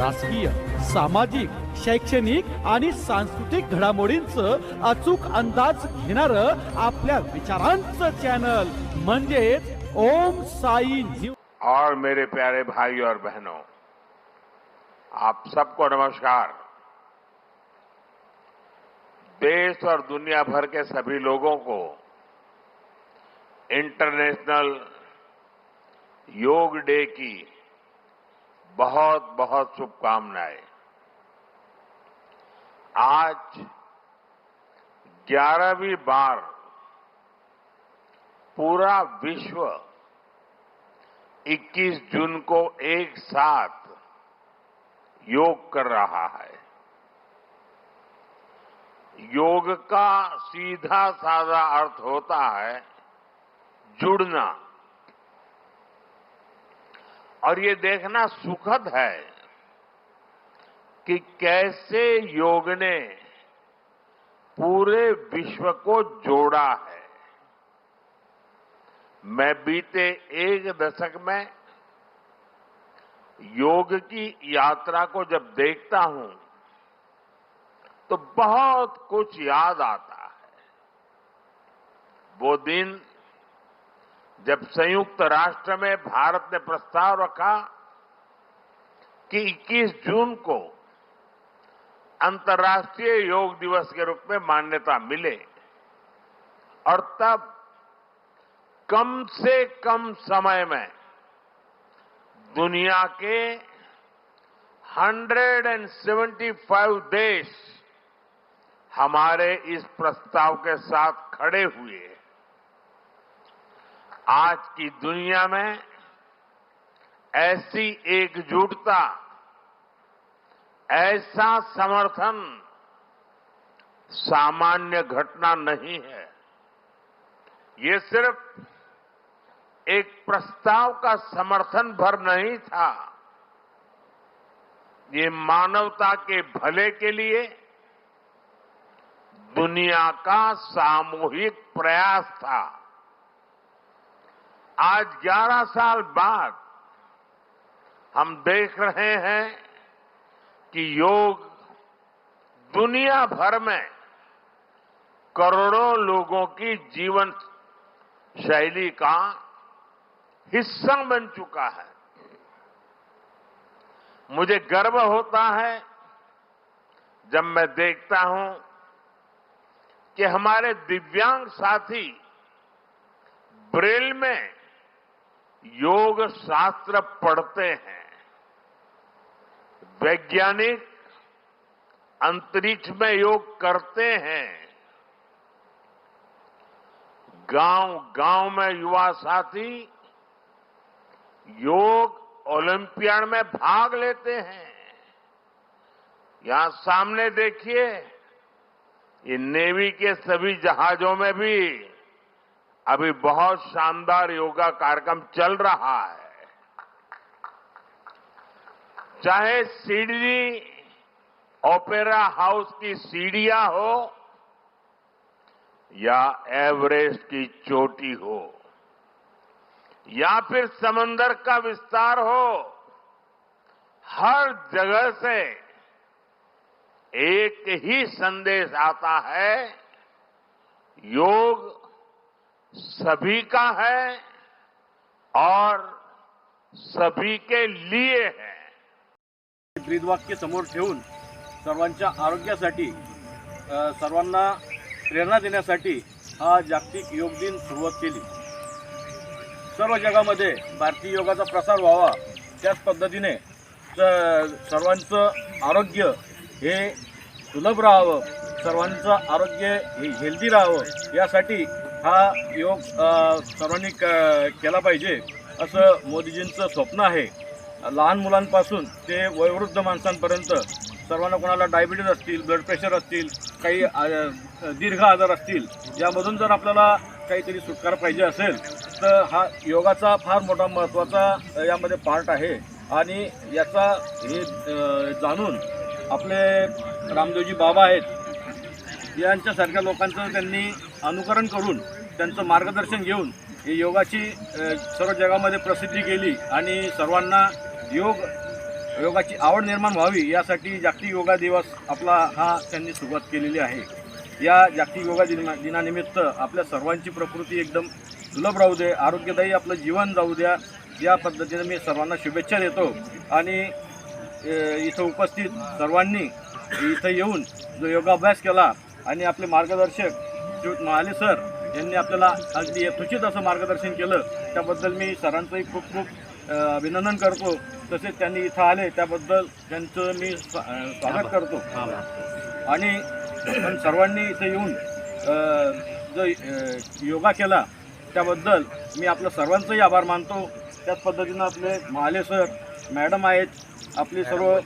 राजकीय सामाजिक शैक्षणिक आणि सांस्कृतिक घडामोडींचं अचूक अंदाज घेणार आपल्या विचारांचं चॅनल म्हणजेच ओम साई न्यूज और मेरे प्यारे भाई और बहनों आप सबको नमस्कार। देश और दुनिया भर के सभी लोगों को इंटरनेशनल योग डे की बहुत बहुत शुभकामनाएँ। आज ग्यारहवीं बार पूरा विश्व 21 जून को एक साथ योग कर रहा है। योग का सीधा साधा अर्थ होता है जुड़ना। और ये देखना सुखद है कि कैसे योग ने पूरे विश्व को जोड़ा है। मैं बीते एक दशक में योग की यात्रा को जब देखता हूँ तो बहुत कुछ याद आता है। वो दिन जब संयुक्त राष्ट्र में भारत ने प्रस्ताव रखा कि 21 जून को अंतर्राष्ट्रीय योग दिवस के रूप में मान्यता मिले और तब कम से कम समय में दुनिया के 175 देश हमारे इस प्रस्ताव के साथ खड़े हुए। आज की दुनिया में ऐसी एकजुटता, ऐसा समर्थन सामान्य घटना नहीं है। ये सिर्फ़ एक प्रस्ताव का समर्थन भर नहीं था। ये मानवता के भले के लिए दुनिया का सामूहिक प्रयास था। आज 11 साल बाद हम देख रहे हैं कि योग दुनिया भर में करोड़ों लोगों की जीवन शैली का हिस्सा बन चुका है। मुझे गर्व होता है जब मैं देखता हूँ कि हमारे दिव्यांग साथी ब्रेल में योग शास्त्र पढ़ते हैं। वैज्ञानिक अंतरिक्ष में योग करते हैं। गाँव गाँव में युवा साथी योग ओलंपियाड में भाग लेते हैं। यहाँ सामने देखिए, ये नेवी के सभी जहाजों में भी अभी बहुत शानदार योगा कार्यक्रम चल रहा है। चाहे सिडनी ओपेरा हाउस की सीढ़ियाँ हो या एवरेस्ट की चोटी हो, या फिर समंदर का विस्तार हो, हर जगह से एक ही संदेश आता है, योग सभी का है और सभी के लिए है। ब्रीदवाक्य समोर ठेवून सर्वांच्या आरोग्यासाठी सर्वांना प्रेरणा देण्यासाठी हा जागतिक योग दिन सुरुवात केली. सर्व जगामध्ये भारतीय योगाचा प्रसार व्हावा त्याच पद्धतीने स- सर्वांचं आरोग्य हे सुलभ राहावं सर्वांचं आरोग्य हे हेल्दी राहावं यासाठी हा योग सर्वांनी क केला पाहिजे असं मोदीजींचं स्वप्न आहे. लहान मुलांपासून ते वयोवृद्ध माणसांपर्यंत सर्वांना कोणाला डायबिटीज असतील ब्लड प्रेशर असतील काही दीर्घ आजार असतील यामधून जर आपल्याला काहीतरी सुटकारा पाहिजे असेल तर हा योगाचा फार मोठा महत्त्वाचा यामध्ये पार्ट आहे. आणि याचा हे जाणून आपले रामदेवजी बाबा आहेत यांच्यासारख्या लोकांचं त्यांनी अनुकरण करून त्यांचं मार्गदर्शन घेऊन ही योगाची सर्व जगामध्ये प्रसिद्धी केली आणि सर्वांना योग योगाची आवड निर्माण व्हावी यासाठी जागतिक योगा दिवस आपला हा त्यांनी सुरुवात केलेली आहे. या जागतिक योगा दिना दिनानिमित्त आपल्या सर्वांची प्रकृती एकदम सुलभ राहू दे आरोग्यदायी आपलं जीवन जाऊ द्या या पद्धतीने मी सर्वांना शुभेच्छा देतो. आणि इथं उपस्थित सर्वांनी इथं येऊन जो योगाभ्यास केला आणि आपले मार्गदर्शक महाले सर यांनी आपल्याला अगदी यथोचित असं मार्गदर्शन केलं. त्याबद्दल मी सरांचंही खूप खूप अभिनंदन करतो. तसेच त्यांनी इथं आले त्याबद्दल त्यांचं मी स्वागत करतो. आणि पण सर्वांनी इथं येऊन जो योगा केला त्याबद्दल मी आपलं सर्वांचंही आभार मानतो. त्याच पद्धतीनं आपले महाले सर मॅडम आहेत आपली सर्व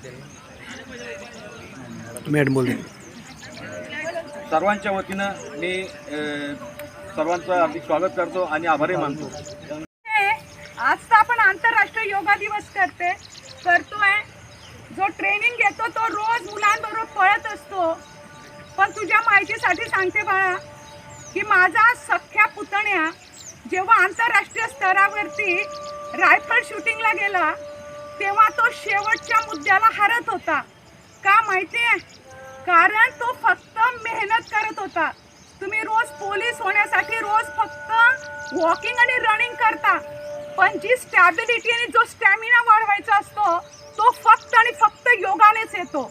मॅडम बोलते सर्वांच्या वतीनं मी सर्वांचं हार्दिक स्वागत करतो आणि आभारही मानतो. आज तर आपण आंतरराष्ट्रीय योगा दिवस करते करतोय. जो ट्रेनिंग घेतो तो रोज मुलांबरोबर पळत असतो. पण तुझ्या माहितीसाठी सांगते बाळा की माझा सख्या पुतण्या जेव्हा आंतरराष्ट्रीय स्तरावरती रायफल शूटिंगला गेला तेव्हा तो शेवटच्या मुद्द्याला हरत होता. का माहिती आहे कारण तो फक्त मेहनत करत होता. तुम्ही रोज पोलीस होण्यासाठी रोज फक्त वॉकिंग आणि रनिंग करता. पण जी स्टॅबिलिटी आणि जो स्टॅमिना वाढवायचा असतो तो फक्त आणि फक्त योगानेच येतो.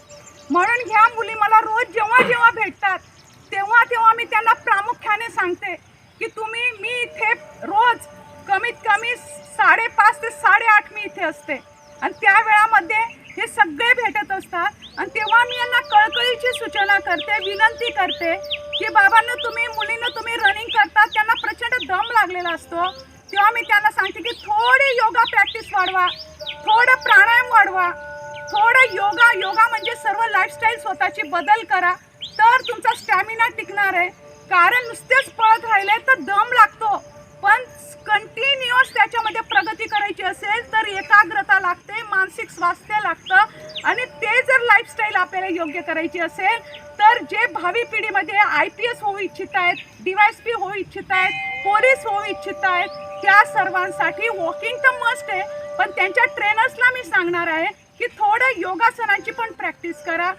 म्हणून ह्या मुली मला रोज जेव्हा जेव्हा भेटतात तेव्हा तेव्हा मी त्यांना प्रामुख्याने सांगते की तुम्ही मी इथे रोज कमीत कमी साडेपाच ते साडेआठ मी इथे असते. आणि त्या वेळामध्ये हे सगळे भेटत असतात. आणि तेव्हा मी यांना कळकळीची सूचना करते विनंती करते की बाबांना तुम्ही मुलींना तुम्ही रनिंग करतात त्यांना प्रचंड दम लागलेला असतो. तेव्हा मी त्यांना सांगते की थोडी योगा प्रॅक्टिस वाढवा थोडं प्राणायाम वाढवा थोडं योगा योगा म्हणजे सर्व लाईफस्टाईल स्वतःची बदल करा तर तुमचा स्टॅमिना टिकणार आहे. कारण नुसतेच पळत राहिले तर दम लागतो. पण कंटिन्युअस त्याच्यामध्ये प्रगती करायची असेल तर एकाग्रता लागते मानसिक स्वास्थ्य लागतं आणि ते जर लाईफस्टाईल आपल्याला योग्य करायची असेल तर जे भावी पिढीमध्ये आय पी एस होऊ इच्छित आहेत डीवायस पी होऊ इच्छित आहेत पोलीस होऊ इच्छित आहेत त्या सर्वांसाठी वॉकिंग तर मस्ट आहे. पण त्यांच्या ट्रेनर्सला मी सांगणार आहे की थोडं योगासनांची पण प्रॅक्टिस करा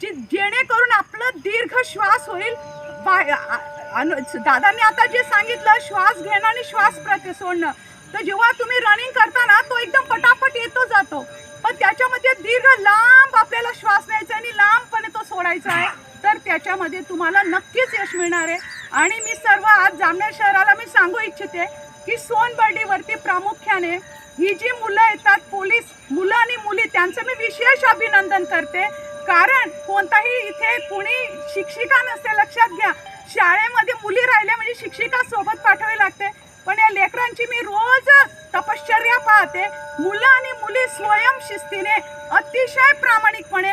जी जेणेकरून आपलं दीर्घ श्वास होईल बा- अनु- दादांनी आता जे सांगितलं श्वास घेणं आणि श्वास प्रति सोडणं. तर जेव्हा तुम्ही रनिंग करता ना तो एकदम पटापट येतो जातो. पण त्याच्यामध्ये दीर्घ लांब आपल्याला श्वास न्यायचा आणि लांबपणे तो सोडायचा आहे. तर त्याच्यामध्ये तुम्हाला नक्कीच यश मिळणार आहे. आणि मी सर्व आज जामनेर शहराला मी सांगू इच्छिते की सोनबर्डीवरती प्रामुख्याने ही जी मुलं येतात पोलीस मुलं आणि मुली त्यांचं मी विशेष अभिनंदन करते. कारण कोणताही इथे कुणी शिक्षिका नसते लक्षात घ्या. शाळेमध्ये मुली राहिल्या म्हणजे शिक्षिका सोबत पाठवावी लागते. पण या लेकरांची मी रोज तपश्चर्या पाहते. मुलं आणि मुली स्वयंशिस्तीने अतिशय प्रामाणिकपणे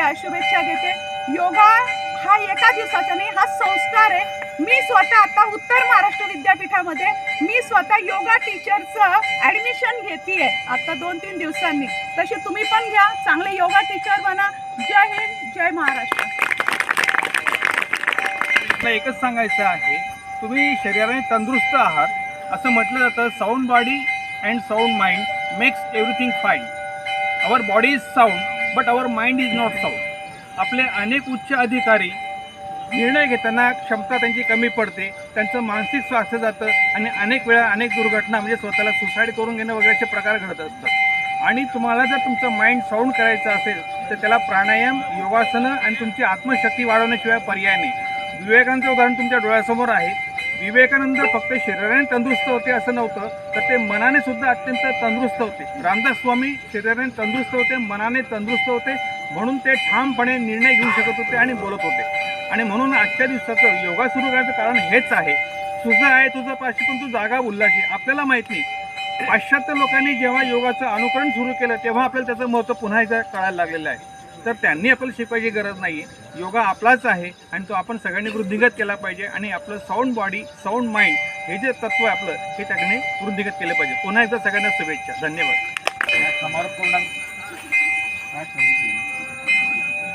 पुनश्च शुभेच्छा देते. योगा हा एका दिवसाचा नाही हा संस्कार आहे. मी स्वतः आता उत्तर महाराष्ट्र विद्यापीठामध्ये मी स्वतः योगा टीचरचं ॲडमिशन घेते आता दोन तीन दिवसांनी. तसे तुम्ही पण घ्या चांगले योगा टीचर बना. जय हिंद जय महाराष्ट्र. मला एकच सांगायचं आहे तुम्ही शरीराने तंदुरुस्त आहात असं म्हटलं जातं sound body and sound mind makes everything fine our body is sound but our mind is not sound आपले अनेक उच्च अधिकारी निर्णय घेताना क्षमता त्यांची कमी पडते त्यांचं मानसिक स्वास्थ्य जातं आणि अनेक वेळा अनेक दुर्घटना म्हणजे स्वतःला सुसाईड करून घेणं वगैरेचे प्रकार घडत असतात. आणि तुम्हाला जर तुमचं माइंड साऊंड करायचं असेल तर त्याला प्राणायाम योगासनं आणि तुमची आत्मशक्ती वाढवण्याशिवाय पर्याय नाही. विवेकांचं उदाहरण तुमच्या डोळ्यासमोर आहे. विवेकानंद फक्त शरीराने तंदुरुस्त होते असं नव्हतं तर ते मनाने सुद्धा अत्यंत तंदुरुस्त होते. रामदास स्वामी शरीराने तंदुरुस्त होते मनाने तंदुरुस्त होते म्हणून ते ठामपणे निर्णय घेऊ शकत होते आणि बोलत होते. आणि म्हणून आजच्या दिवसाचं योगा सुरू करायचं कारण हेच आहे. तुझं आहे तुझं पाचशे पण तू जागा उल्लाशी. आपल्याला माहीत नाही. पाश्चात्य लोकांनी जेव्हा योगाचं अनुकरण सुरू केलं तेव्हा आपल्याला त्याचं महत्त्व पुन्हा एकदा कळायला लागलेलं आहे. तर त्यांनी आपल्याला शिकवायची गरज नाही आहे योगा आपलाच आहे आणि तो आपण सगळ्यांनी वृद्धिंगत केला पाहिजे आणि आपलं साऊंड बॉडी साऊंड माइंड हे जे तत्व आहे आपलं हे त्याने वृद्धिंगत केलं पाहिजे. पुन्हा एकदा सगळ्यांना शुभेच्छा. धन्यवाद.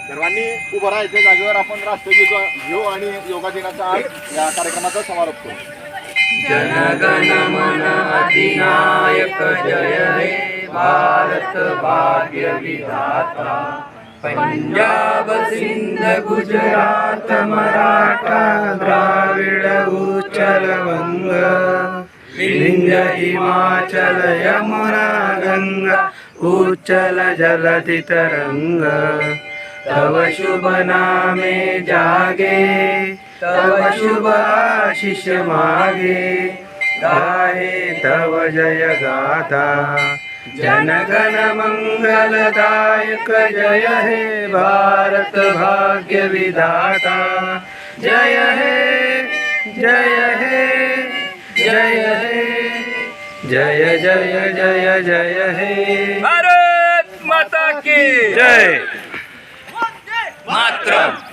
सर्वांनी उभं राहायच्या जागेवर आपण राष्ट्रगीत घेऊ आणि योगा दिनाचा आज या कार्यक्रमाचा समारोप करू. जनगण मन अधिनायक जय हे भारत भाग्य विधाता पंजाब सिंध गुजरात मराठा द्राविड उच्चल वंग विंध्य हिमाचल यमुना गंगा उचल जलधि तरंग तव शुभ नामे जागे तव शुभ आशिष मागे गाहे तव जय गाथा जनगण मंगलदायक जय हे भारत भाग्य विधाता जय हे जय हे जय हे जय जय जय जय हे। भारत माता की जय। मातरम।